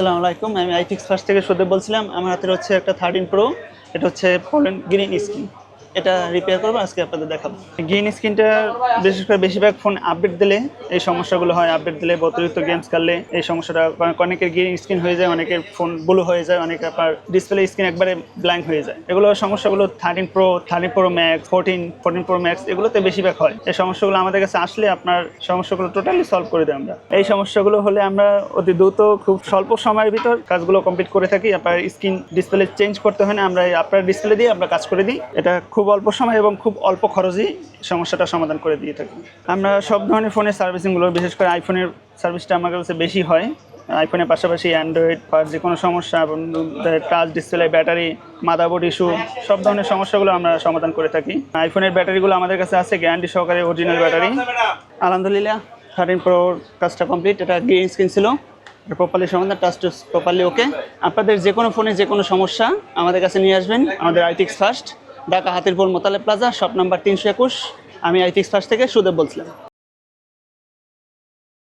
আসসালামু আলাইকুম। আমি আইটিক্স ফার্স্ট থেকে সুদেব বলছিলাম। আমার হাতে হচ্ছে একটা থার্টিন প্রো এটা হচ্ছে গ্রিন স্ক্রিন এটা রিপেয়ার করব আজকে আপনাদের দেখাবো। গ্রিন স্ক্রিনটা বিশেষ করে বেশিরভাগ ফোন আপডেট দিলে এই সমস্যাগুলো হয় আপডেট দিলে অতিরিক্ত গেমস খেললে এই সমস্যাটা অনেকের গ্রিন স্ক্রিন হয়ে যায় অনেকের ফোন ব্লু হয়ে যায় অনেকের আপনার ডিসপ্লে স্ক্রিন একবারে ব্ল্যাঙ্ক হয়ে যায়। এগুলো সমস্যাগুলো thirteen pro thirteen pro max fourteen fourteen pro max এগুলোতে বেশিরভাগ হয়। এই সমস্যাগুলো আমাদের কাছে আসলে আপনার সমস্যাগুলো টোটালি সলভ করে দেয় আমরা। এই সমস্যাগুলো হলে আমরা অতি দ্রুত খুব স্বল্প সময়ের ভিতর কাজগুলো কমপ্লিট করে থাকি। আপনার স্ক্রিন ডিসপ্লে চেঞ্জ করতে হয় না আমরা এই আপনার ডিসপ্লে দিয়ে আমরা কাজ করে দিই। এটা খুব অল্প সময় এবং খুব অল্প খরচেই সমস্যাটা সমাধান করে দিয়ে থাকি। আমরা সব ধরনের ফোনের সার্ভিসিংগুলো, বিশেষ করে আইফোনের সার্ভিসটা আমার কাছে বেশি হয়। আইফোনের পাশাপাশি অ্যান্ড্রয়েড বা যে কোনো সমস্যা touch display, battery motherboard issue, সব ধরনের সমস্যাগুলো আমরা সমাধান করে থাকি। আইফোনের ব্যাটারিগুলো আমাদের কাছে আছে, গ্যারান্টি সহকারে অরিজিনাল ব্যাটারি। আলহামদুলিল্লাহ, থার্টিন প্রোর কাজটা কমপ্লিট, এটা গ্রিন স্ক্রিন ছিল। প্রপারলি সমাধান টাচ টু প্রপারলি ওকে আপনাদের যে কোনো ফোনে যে কোনো সমস্যা আমাদের কাছে নিয়ে আসবেন, আমাদের আইটিক্স first. Dhaka Hatirpul মোতালে plaza shop number তিনশো একুশ। আমি আইটিক্স ফার্স্ট থেকে সুদেব বলছিলাম।